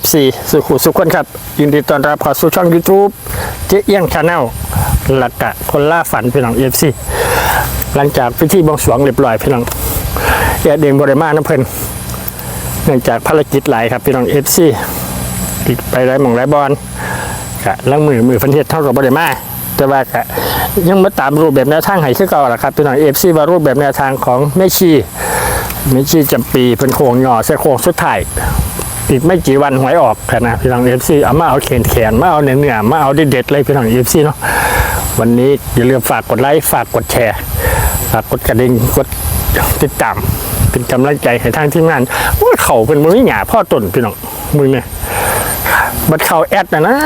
FC สุขุสุขคนครับ ยินดีต้อนรับเข้าสู่ช่อง YouTube เจ๊เอี้ยงชาแนลหลักกะคนล่าฝันพี่น้อง FC หลังจากพิธีบวงสรวงเรียบร้อยพี่น้องแอดเองบริมาน้ำเพลินเนื่องจากภารกิจหลายครับพี่น้อง FC ติดไปไรหมองไรบอลกะลังมือมือฟันเทียเท่ากับบริมาแต่ว่ากะยังมาตามรูปแบบแนวทางให้คือเก่าล่ะครับพี่น้อง FC ว่ารูปแบบแนวทางของแม่ชีมิชีจำปีเป็นโค้งหย่อเส้โค้งสุดท้าย อีกไม่กี่วันหวยออกแค่นะพี่น้องเอฟซีเอามาเอาแขนแขนมาเอาเนื้อเนื้อมาเอาเด็ดๆเลยพี่น้องเอฟซีเนาะวันนี้อย่าลืมฝากกดไลค์ฝากกดแชร์ ฝากกดกระดิ่งกดติดตามเป็นกำลังใจให้ทางทีมงานว่าเขาเป็นมือหยาพ่อต้นพี่น้องมือเนี่ยบัดเขาแอดนะนะ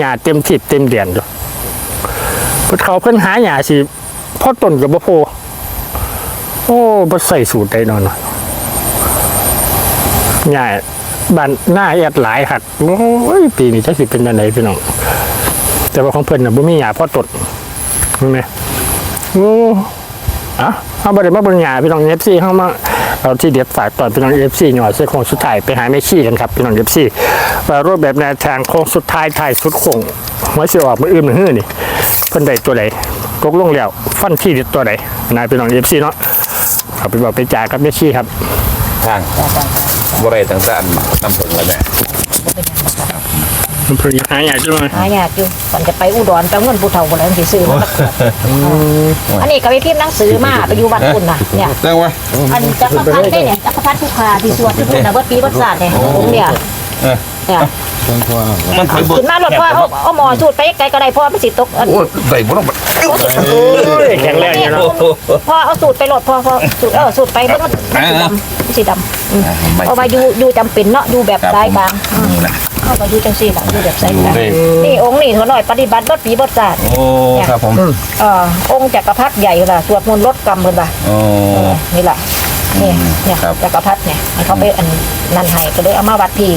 หยาเต็มทิศเต็มเดียนอยู่บัดเขาเพิ่นหาหยาสิพ่อต้นกับบ่โพโอ้บ่ใส่สูตรได้นอนวะง่าย บ้านหน้าแอดหลายหักโอ้ยปีนี้จะสิเป็นยังไงพี่น้องแต่ว่าของเพิ่นน่ะบ่มีหยาพ่อตดรู้ไหมโอ้อะเอาบ่ได้มาเบิ่งหยาพี่น้อง FC เฮามาเอาที่เด็ดฝากต่อพี่น้อง FC หน่อยเส้นโค้งสุดท้ายไปหาแม่ชีกันครับพี่น้อง FC ว่ารูปแบบแนวทางโค้งสุดท้ายท้ายสุดโค้งหัวสิออกมืออื่นมื้อฮื้อนี่เพิ่นได้ตัวใดตกลงแล้วฟันที่เด็ดตัวใดนายพี่น้อง FC เนาะเอาไปบอกไปจ่ายกับเมชี่ครับ ทางบริเวณต่างๆน้ำผึ้งแล้วแม่มันเพลินหาอย่างจังเลยหายากอยู่ก่อนจะไปอุดรไปเงินผู้เฒ่าคนนั้นสิซื้อมาสักขวดอันนี้ก็ไปพิมพ์หนังสือมาไปอยู่วัดคุณน่ะเนี่ยเรื่องวะอันจักรพรรดิได้เนี่ยจักรพรรดิผู้คาที่สวดที่พูดนะว่าปีวัดศาสตร์เนี่ยผมเนี่ย เออเนี่ยมันเคยบดขึ้นมารถพ่อเอาเอาหมอสูดไปไกลก็ได้พ่อมันสิตกอันโอ้ยใส่บดลงไปแข็งแรงอยู่เนาะพ่อเอาสูตรไปรถพ่อพ่อสูตรเออสูตรไปมันมันสีดำสีดำอืมเอามาอยู่อยู่จำเป็นเนาะอยู่แบบสายกลางอืมเข้ามาอยู่จังซี่ล่ะอยู่แบบสายกลางนี่องค์นี่เขาหน่อยปฏิบัติวัดปีวัดศาสตร์โอ้ครับผมเอ่อองค์จักรพรรดิใหญ่ล่ะสวดมนต์ลดกรรมเพิ่นว่าโอ้เออนี่ล่ะนี่เนี่ยครับจักรพรรดิเนี่ยให้เขาไปอันนันให้ก็เลยเอามาวัดพี่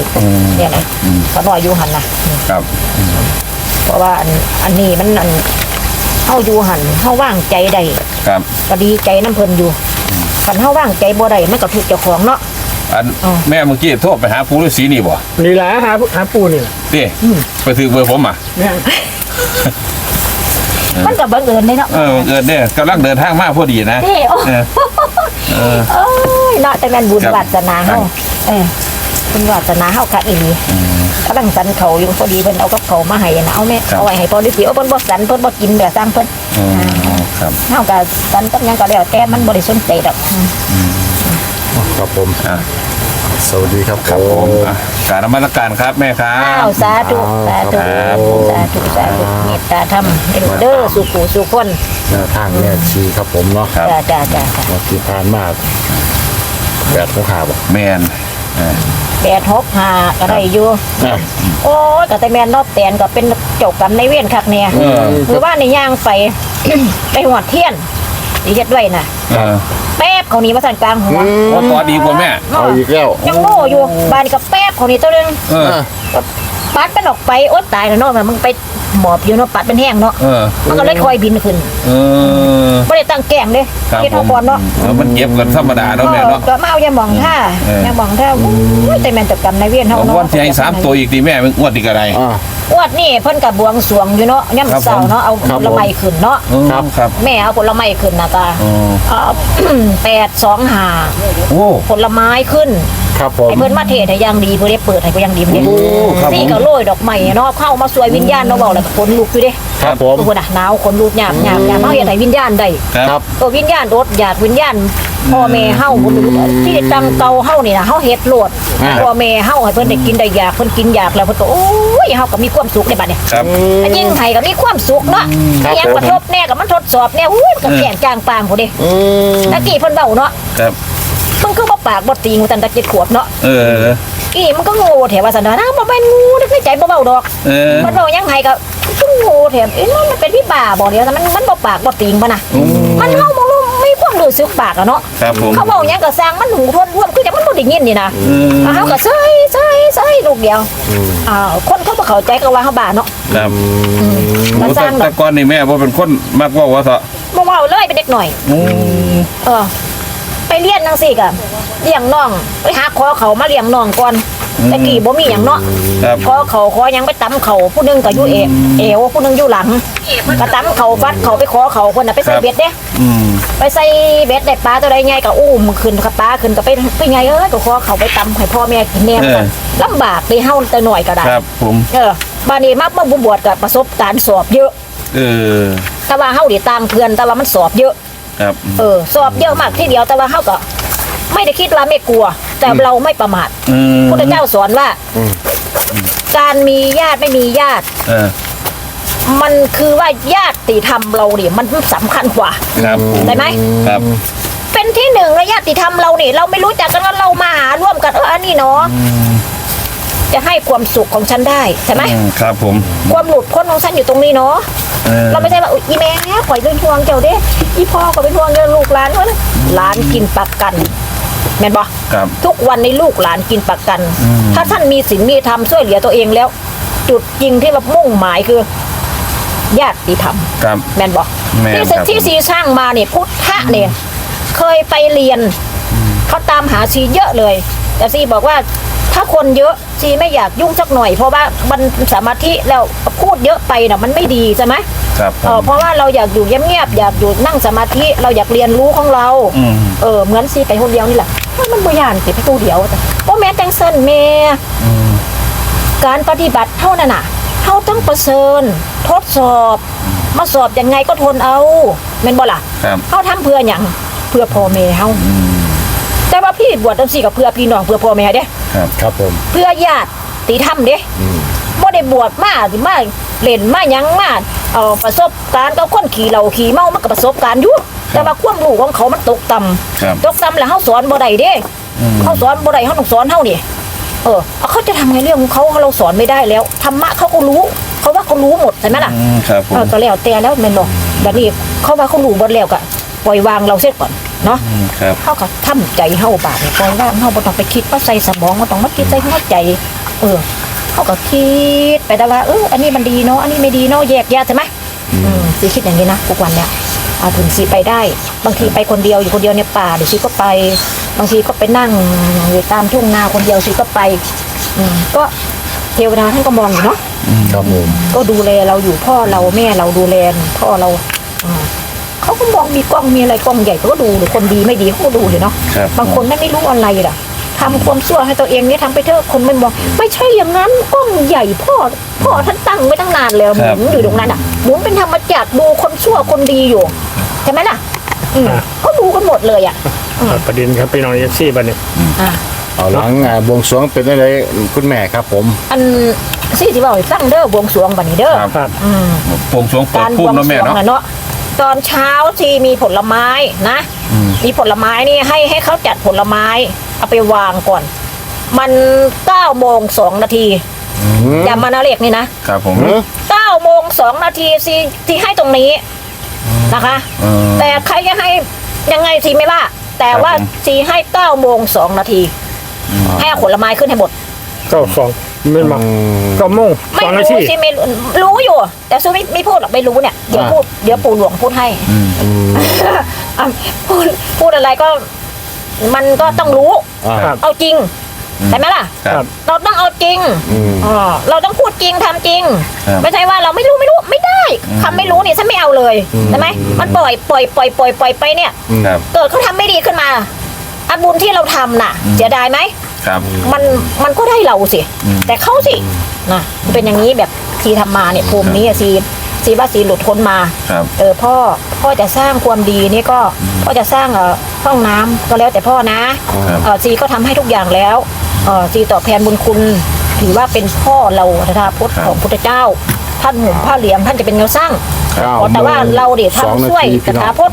เนี่ยนะเขาหน่อยอยู่หันนะอืมครับเพราะว่าอันอันนี้มันอันเฮาอยู่หันเฮาว่างใจได้ครับก็ดีใจน้ำเพิ่นอยู่คันเฮาว่างใจบ่ได้มันก็ถูกเจ้าของเนาะ อันอ๋อ แม่เมื่อกี้โทรไปหาปู่ฤาษีนี่บ่นี่แหละหาหาปูนี่แหละดิไปถือเบอร์ผมอะเนี่ยมันก็บังเอิญได้เนาะ เออบังเอิญเนี่ยกำลังเดินทางมาพอดีนะนี่โอ้ เออ เออ เอ้ยเนาะแต่แม่นบุญครับ วาสนาเฮาเออบุญวาสนาเฮาคักอีหลีกำลังสันเขาอยู่พอดีเพิ่นเอากับเขามาให้นะเอาแม่ครับ เอาไว้ให้พอดีสิเอาเพิ่นบ่สันเพิ่นบ่กินแบบสร้างเพิ่นอ๋อครับ เฮาก็สันกับหยังก็แล้วแต่มันบ่ได้สนใจดอก ครับผม อะ สวัสดีครับ ครับผมอะ กรารนมัสการครับแม่ครัอ้าบ วสาธุสาธุครับสาธุสาธุเมตตาธรรมให้ลูกเด้อสู่ผู้สู่คนแนวทางแม่ชีครับผมเนาะครับ จ้าจ้าจ้าจ้าวันที่ผ่านมาแปดของขาบอก แมนเออแปดหกห้าก็ได้อยู่อะโอ้ยก็แต่แม่นนอบแตนก็เป็นเจ้ากรรมในายเวรคักเนี่ยเออ หรือว่าในย่างไป ไปหอดเทียนสิเฮ็ดไว้น่ะ เออ แป๊บเขานี้มาสั่นกลางหัวว่าตัวดีกว่าแม่ เอาอีกแล้วยังโง่อยู่บ้านนกับแป๊บของนี่ตัวหนึงเออ ปัดมันออกไปโอ๊ตตายแล้วเนาะมันมึงไปหมอบอยู่เนาะปัดเป็นแห้งเนาะเออมันก็เลยคอยบินขึ้นเออไม่ได้ตั้งแกล้งเด้ครับที่ผทอมปอนเนาะเออมันเก็บกันธรรมดาเนาะแม่เนาะก็มาเอายาหมองท่าเออยาหมองท่าอุ้ยแต่แม่นจับกรรมนายเวียนเฮาผมเนาะว่าที่ให้สามตัวอีกดีแม่มันอ้วนอีกอะไร อ่าอวดนี่เพิ่นกับบวงสรวงอยู่เนาะย่ำเสาเนาะเอาครับผลไม้ขึ้นเนาะครับ ครับ แม่เอาผลไม้ขึ้นนะตาอ๋อเอาแปดสองหาโอ้ผลไม้ขึ้น ครับผม ไอ้เพิ่นมาเทศให้อยังดีเพิ่นได้เปิดให้ก็ยังดีเพิ่นได้โอ้ครับผมนี่ก็โรยดอกไม้เนาะเข้ามาสวยวิญญาณเนาะเว้าแล้วก็ขนลุกอยู่เด้ครับผม ทุกคนน่ะหนาวขนลุกหยาบหยาบหยาบเฮาเฮ็ดให้วิญญาณได้ ครับก็วิญญาณรถอยากวิญญาณพ่อแม่เฮาบ่รู้ที่ตั้งเก่าเฮานี่นะเฮาเฮ็ดโลดอ่า พ่อแม่เฮาให้เพิ่นได้กินได้อยากเพิ่นกินอยากแล้วเพิ่นก็โอ้ยเฮาก็มีความสุขในบัดนี้ครับ อันยิ่งให้ก็มีความสุขเนาะครับยังกระทบแน่ก็มันทดสอบแน่อุ้ยมันก็แก่งจางปางพุ่นเด้อืมตะกี้เพิ่นเว้าเนาะครับมันคือบ่ ปากบ่ตีงูตันตะเจ็ดขวบเนาะเออ อีมันก็โง่แถวว่าซั่นนะบ่แม่นงูนึกในใจบ่เว้าดอก เออ มันเว้ายังไงก็ก็โง่แถมเอ้ยมันเป็นพี่บ้าบ่เดียวแต่มันมันบ่ปากบ่ตีงบ่น่ะมันเฮาบ่รู้มีความรู้สึกปากอะเนาะครับผม เขาบอกหยังก็สร้างมันหูทวนร่วมคือจังมันบ่ได้ยินนี่นะอืม อ่าเขาก็ใส่ใส่ใส่ลูกเดียวอ่าคนเขาบ่เข้าใจก็ว่าเขาบ้าเนาะ ครับมันสร้างดแต่อกก่อนนี่แม่ว่าเป็นคนมากว่าว่าเถอะบ่เว้าเลยเป็นเด็กหน่อย เออ ไปเรียนจังซี่ก็เลี้ยงน้องไปหาขอเขามาเลี้ยงน้องก่อนแต่กี่บ่มีอย่างเนาะครับขอเขาขอยังไปตำเขาผู้หนึงก็อยู่เอเอวผู้หนึงอยู่หลังก็ตำเขาฟัดเขาไปขอเขาคนน่ะไปใส่ครับเบ็ดเด้อืมไปใส่เบ็ดได้ปลาตัวใดไงก็อุ้มขึ้นกับปลาขึ้นก็ไปไปไงเอ้ยก็ขอเขาไปตำให้พ่อแม่กินแหนมกันลำบากเลยเฮาแต่หน่อยก็ได้ครับผมเออบ้านนี้มักมาบุบวชกับประสบการณ์สอบเยอะ เออแต่ว่าเฮาดิต่างเพื่อนแต่ว่ามันสอบเยอะ ครับเออสอบเยอะมากที่เดียวแต่ว่าเฮาก็ ไม่ได้คิดว่าไม่กลัว แต่เราไม่ประมาทอืมพุทธเจ้าสอนว่า การมีญาติไม่มีญาติ เออมันคือว่าญาติธรรมเราเนี่ยมันสำคัญกว่า ครับผมได้ไหม ครับ เป็นที่หนึ่งและญาติธรรมเราเนี่ยเราไม่รู้จักกันว่าเรามาหาร่วมกันเอออันนี้เนาะ จะให้ความสุขของฉันได้ใช่ไหมอืมครับผม ความหลุดพ้นของฉันอยู่ตรงนี้เนาะเออ เราไม่ใช่ว่าอุ๊ยอีแม่ข่อยเป็นห่วงเจ้าเด้อีพ่อก็เป็นห่วงเจ้าลูกหลานเขานะหลานกินปักกันแม่นบ่ครับ ทุกวันในลูกหลานกินปักกัน ถ้าท่านมีศีลมีธรรมช่วยเหลือตัวเองแล้ว จุดจริงที่ว่ามุ่งหมายคือญาติธรรม ครับ แม่นบอกแม่นที่ครับที่ซีสร้างมาเนี่ยพุทธะเนี่ยเคยไปเรียนเขาตามหาซีเยอะเลย แต่ซีบอกว่า ถ้าคนเยอะซีไม่อยากยุ่งสักหน่อย เพราะว่ามันสมาธิแล้วพูดเยอะไปน่ะมันไม่ดีใช่ไหมครับผเออมเพราะว่าเราอยากอยู่เงียบๆอยากอยู่นั่งสมาธิเราอยากเรียนรู้ของเราอืม เออเหมือนซีไปคนเดียวนี่แหละมันบ่ยานสิไปคนเดียวแต่โอ้แม่จังเซินแม่อืมการปฏิบัติเท่านั้นน่ะเท่าต้องประเสริญทดสอบ มาสอบยังไงก็ทนเอาแม่นบ่ล่ะครับเขาทำเพื่ออย่างเพื่อพ่อแม่เฮาแต่ว่าพี่บวชจังซี่ก็เพื่อพี่น้องเพื่อพ่อแม่เด้ ครับครับผมเพื่อญาติตีธรรมเด้บ่ได้บวชมาสิมาเล่นมาหยังมาเอาประสบการณ์กับคนขี่เหล้าขี่เมามันก็ประสบการณ์อยู่แต่ว่าความรู้ของเขามันตกต่ำครับตกต่ำแล้วเฮาสอนบ่ได้เด้เฮาสอนบ่ได้เฮาต้องสอนเฮานี่เออเอาเขาจะทำไงเรื่องของเขาเราสอนไม่ได้แล้วธรรมะเขาก็รู้ เขาว่าเขารู้หมดใช่ไหมล่ะ อืมครับผมเออก็แล้วแต่แล้วแม่นบ่แบบนี้เขาว่าเขารู้หมดแล้วก็ ปล่อยวางเราเสียก่อนเนาะอืมครับเขาก็ทำใจเฮาบาดนี่ปล่อยวางเฮาบ่ต้องไปคิดว่าใส่สมองบ่ต้องมาคิดใส่หัวใจ เออเขาก็คิดไปแต่ว่าเอออันนี้มันดีเนาะอันนี้ไม่ดีเนาะแยกแยะใช่ไหมอืมสิคิดอย่างนี้นะทุกวันเนี่ยอาถึงสิไปได้ บางทีไปคนเดียวอยู่คนเดียวในป่าเดี๋ยวสิก็ไป บางทีก็ไปนั่งอยู่ตามทุ่งนาคนเดียวสิก็ไปอืมก็เทวดาท่านก็มองอยู่เนาะครับผมก็ดูแลเราอยู่พ่อเราแม่เราดูแลพ่อเราอ่าเขา ก็มองมีกล้องมีอะไรกล้องใหญ่เขาก็ดูหรือคนดีไม่ดีเขาก็ดูเลยเนาะครับ บางคนไม่ไม่รู้อะไรล่ะทำความชั่วให้ตัวเองเนี่ยทำไปเถอะคนมันบอกไม่ใช่อย่างนั้นกล้องใหญ่พ่อพ่อท่านตั้งไว้ตั้งนานแล้วหครัมุบนอยู่ตรงนั้นอะหมุนเป็นธรรมจักรดูคนชั่วคนดีอยู่ใช่ไหมล่ะอืมเขาดูกันหมดเลยอะประเด็นครับพี่น้องเอฟซีบัดนี้อะ เอาหลังอ่าบวงสรวงเป็นอะไรคุณแม่ครับผม อันซี่ที่ว่าให้ฟังเด้อบวงสรวงบันนี้เด้อครับ ครับ อืมปงสรวงเปิดการบพุ่มวงเนาะสรแม่วงเนาะ นะเนาะ ตอนเช้าที่มีผลไม้นะ มีผลไม้นี่ให้ให้เขาจัดผลไม้ เอาไปวางก่อน มันเก้าโมงสองนาทีจำมานะเลขนี่นะครับผมเออเก้าโมงสองนาทีที่ที่ให้ตรงนี้นะคะเออแต่ใครจะให้ยังไงสิไม่ว่า แต่ว่าครับผมสีให้เก้าโมงสองนาที ให้เอาผลไม้ขึ้นให้หมด ก็สองไม่มาก็มุ่งไม่สองนารู้ทีสิไม่รู้รู้อยู่ แต่ซูไม่ไม่พูดหรอกไม่รู้เนี่ยเดี๋ยวพูดเดี๋ยวปู่หลวงพูดให้อะพูดพูดอะไรก็ มันก็ต้องรู้ อ่าครับ เอาจริงใช่ไหมล่ะ ครับ เราต้องเอาจริงอืมอ๋อเราต้องพูดจริงทำจริง ครับไม่ใช่ว่าเราไม่รู้ไม่รู้ไม่ได้คำไม่รู้นี่ฉันไม่เอาเลยใช่ไหมมันปล่อยปล่อยปล่อยปล่อยปล่อยไปเนี่ย ครับ เกิดเขาทำไม่ดีขึ้นมาอาบุญที่เราทำน่ะเสียดายไหม ครับ มันมันก็ได้เราสิ อืม แต่เขาสินะมันเป็นอย่างนี้แบบทีทำมาเนี่ยภูมินี้อะสีสีว่าสีหลุดพ้นมา ครับ เออพ่อพ่อจะสร้างความดีนี่ก็พ่อจะสร้างเอ่อห้องน้ำก็แล้วแต่พ่อนะครับ เออซีก็ทำให้ทุกอย่างแล้วเออซีตอบแทนบุญคุณ ถือว่าเป็นพ่อเราทธาพุทธครับของพุทธเจ้า ท่านห่มผ้าเหลืองท่านจะเป็นเงาสร้างเก้าแต่ว่าเราเดี๋ยวสองทำนาช่วยทีตพี่น้อถางพุทธ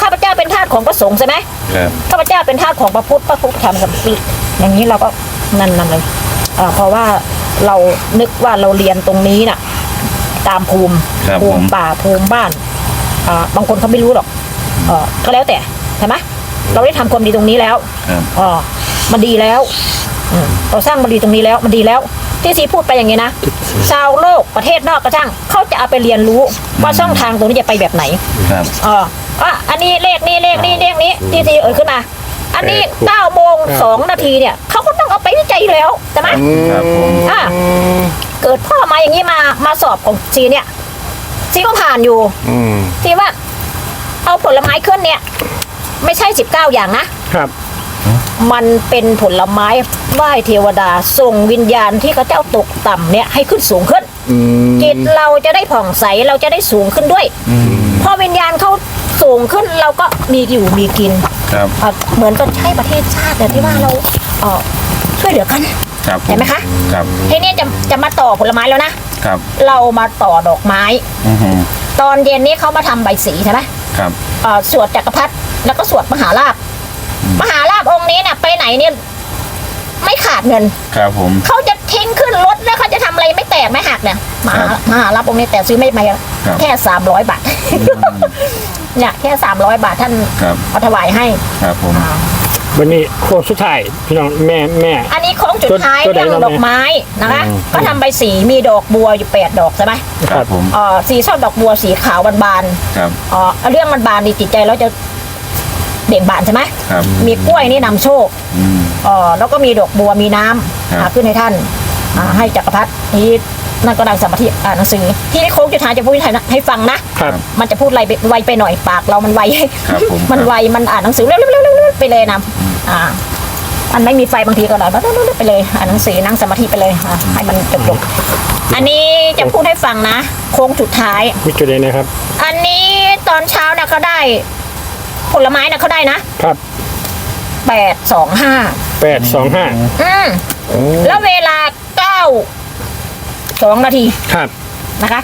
ข้าพเจ้าเป็นทาสของพระสงฆ์ใช่ไหมครับข้าพเจ้าเป็นทาสของพระพุทธพระพุทธธรรมกับปีอย่างนี้เราก็นั่นนั่นเลยเอ่อเพราะว่าเรานึกว่าเราเรียนตรงนี้น่ะ ตามภูมิครับภูผมมิป่าภูมิบ้านอ่าบางคนเขาไม่รู้หรอกเออก็แล้วแต่ใช่ไหมเราได้ทำความดีตรงนี้แล้วครับอ๋อมันดีแล้วอืมเราสร้างมันดีตรงนี้แล้วมันดีแล้ว ที่สีพูดไปอย่างนี้นะชาวโลกประเทศนอกกระทั่งเขาจะเอาไปเรียนรู้ว่าช่องทางตรงนี้จะไปแบบไหนครับอ๋อ อะอันนี้เลขนี้เลขนี้เลขนี้ที่ทีเอ่ยขึ้นมา อันนี้แปดหกเก้าโมงสองนาทีเนี่ยเขาก็ต้องเอาไปวิจัยอยู่แล้วใช่ไหมครับผมอะเกิดพ่อมาอย่างนี้มามาสอบของซีเนี่ยซีก็ผ่านอยู่อืมซีว่า เอาผลไม้ขึ้นเนี่ย ไม่ใช่สิบเก้าอย่างนะ ครับ มันเป็นผลไม้ไหว้เทวดาส่งวิญญาณที่เขาเจ้าตกต่ำเนี่ยให้ขึ้นสูงขึ้นอืมจิตเราจะได้ผ่องใสเราจะได้สูงขึ้นด้วย พอวิญญาณเขา สูงขึ้นเราก็มีอยู่มีกินครับอะเหมือนกับใช้ประเทศชาติแต่ที่ว่าเราเอ่อช่วยเหลือกัน ครับผเห็นไหมคะ ครับทีนี้จะจะมาต่อผลไม้แล้วนะ ครับเรามาต่อดอกไม้ อือหือตอนเย็นนี้เขามาทำใบสีใช่ไหมครับเอ่อสวดจักรพรรดิแล้วก็สวดมหาราบมหาราบองค์นี้เนี่ยไปไหนเนี่ยไม่ขาดเงิน ครับผม เขาจะทิ้งขึ้นรถแล้วเขาจะทำอะไรไม่แตกไม่หักเนี่ยมหาครับมหารับองค์นี้แต่ซื้อไม่ไม่ครับ แค่สามร้อยบาท เนี่ยแค่สามร้อยบาทท่านครับเอาถวายให้ ครับผม วันนี้โค้งสุดท้ายพี่น้องแม่แม่ อันนี้โค้งจุดท้ายตัวใดเรื่องเราดอกไม้นะคะ อืม ก็ทำใบสีมีดอกบัวอยู่แปดดอกใช่ไหมครับผม เอ่อสีส้มดอกบัวสีขาวบานครับ ๆเอ่อเรื่องมันบานดีจิตใจเราจะเบ่งบานใช่ไหมครับ มีกล้วยนี่นำโชค อืม เอ่อแล้วก็มีดอกบัวมีน้ำครับ หาขึ้นให้ท่านอ่าให้จักรพรรดิที่ นั่นก็ดังสมาธิอ่านหนังสือ ที่โค้งจุดท้ายจะพูดให้ให้ฟังนะ ครับมันจะพูดอะไรไปไวไปหน่อยปากเรามันไวครับผม มันครับไวมันอ่านหนังสือเร็วๆๆๆๆไปเลยนะอ่ามันไม่มีไฟบางทีก็เราเร็วๆๆไปเลยอ่านหนังสือนั่งสมาธิไปเลยอ่าให้มันจบๆอันนี้จะพูดให้ฟังนะ โค้งสุดท้ายมีจุดเด่นนะครับ อันนี้ตอนเช้านะเขาได้ ผลไม้นะเขาได้นะครับแปดสองห้าแปดสองห้าอืมแล้วเวลาเก้า สองนาทีครับนะคะ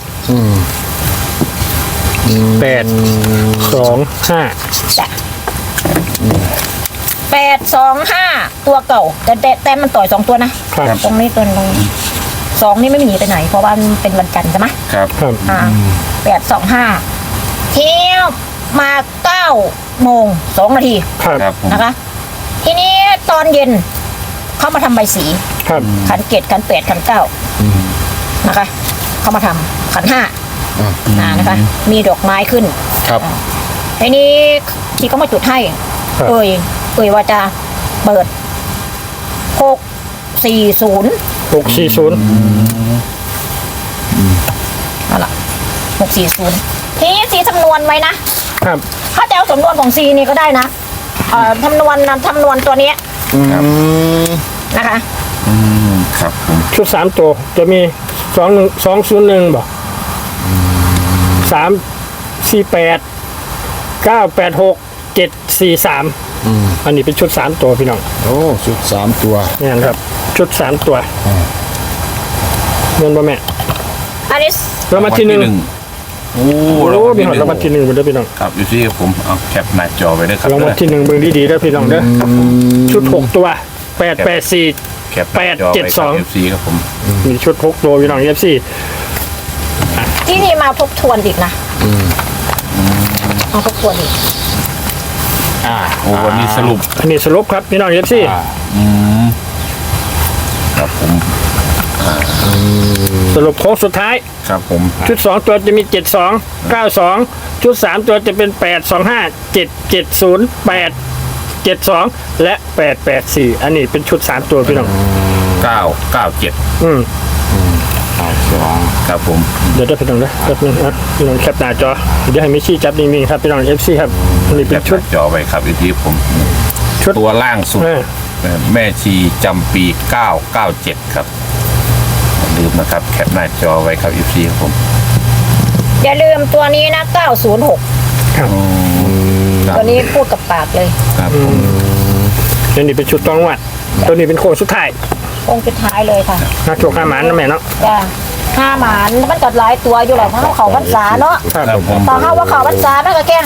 แปดสองห้าแปดสองห้าตัวเก่า แต่แต่แต่มันต่อยสองตัวนะ ครับตรงนี้ตัวตรงนี้สองนี่ไม่หนีไปไหน เพราะว่ามันเป็นวันจันทร์ใช่ไหมครับ ครับอ่าแปดสองห้าเที่ยวมาเก้าโมงสองนาทีครับครับผมนะคะ ทีนี้ตอนเย็น เขามาทำใบสี ครับขันเกตขันแปดขันเก้า นะคะ เขามาทำขันห้าอ่านะคะ มีดอกไม้ขึ้นครับ ทีนี้ที่เขามาจุดให้ ครับ เอ่ยเอ่ยว่าจะเปิดหกสี่ศูนย์หกสี่ศูนย์นั่นแหละหกสี่ศูนย์ทีนี้สีจำนวนไว้นะ ครับ ถ้าจะเอาสำนวนของซีนี่ก็ได้นะเอ่อจำนวนนะจำนวนตัวเนี้ยอืมนะคะ อืมครับผมชุดสามตัวจะมี สองหนึ่งสองศูนย์หนึ่งบอกสามสี่แปดเก้าแปดหกเจ็ดสี่สามอันนี้เป็นชุดสามตัวพี่น้องโอ้ชุดสามตัวนี่นครับ ชุดสามตัวเงินบ่แม่อันนี้รางวัลที่หนึ่งโอ้โอ้มีหอดรางวัลที่หนึ่งไปด้วยพี่น้องครับอยู่ที่ผมเอาแคปหน้าจอไว้ด้วยครับรางวัลที่หนึ่งเบิ่งดีๆเด้อพี่น้องเด้ออชุดหกตัวแปดแปดสี่แค ปหน้าจอแปดเจ็ดไว้สองครับ FC ครับผมมีชุดหกตัวพี่น้องเอฟซีที่นี่มาทบทวนอีกนะมาทบทวนอีก อ่าโอ้วันนี้สรุปอันนี้สรุปครับพี่น้องเอฟซีอ่าอืมครับผมสรุปโค้งสุดท้าย ครับผมชุด2ตัวจะมี7 2 9 2ชุด3ตัวจะเป็น8 2 5 7 7 0 8 7 2และ 8 8 4 อันนี้เป็นชุด 3 ตัวพี่น้อง เก้าเก้าเจ็ดอืมเอาสองครับผมเดี๋ยวได้พี่น้องนะแป๊บนึงนะพี่น้องแคปหน้าจอ เดี๋ยวให้มิชี่จับนิ่งๆครับพี่น้อง FC ครับอันนี้แคเป็นปหชุด น้าจอไว้ครับอยู่ที่ผมชุด ตัวล่างสุด เออแม่ชีจำปี 997 ครับอย่าลืมนะครับ แคปหน้าจอไว้ครับ FC ครับผมอย่าลืมตัวนี้นะ 906 ครับ ครับ ตัวนี้พูดกับปากเลยครับผมอันนี้เป็นชุดตองวัด ตัวนี้เป็นโค้งสุดท้ายคงสุดท้ายเลยค่ะนักโชคห้าหมันนะแม่เนาะจ้าห้าหมานมันกัดหลายตัวอยู่หรอกเพราะเขาเขาพรรษาเนาะครับครับผมพอเข้าว่าเขาพรรษามันก็แค่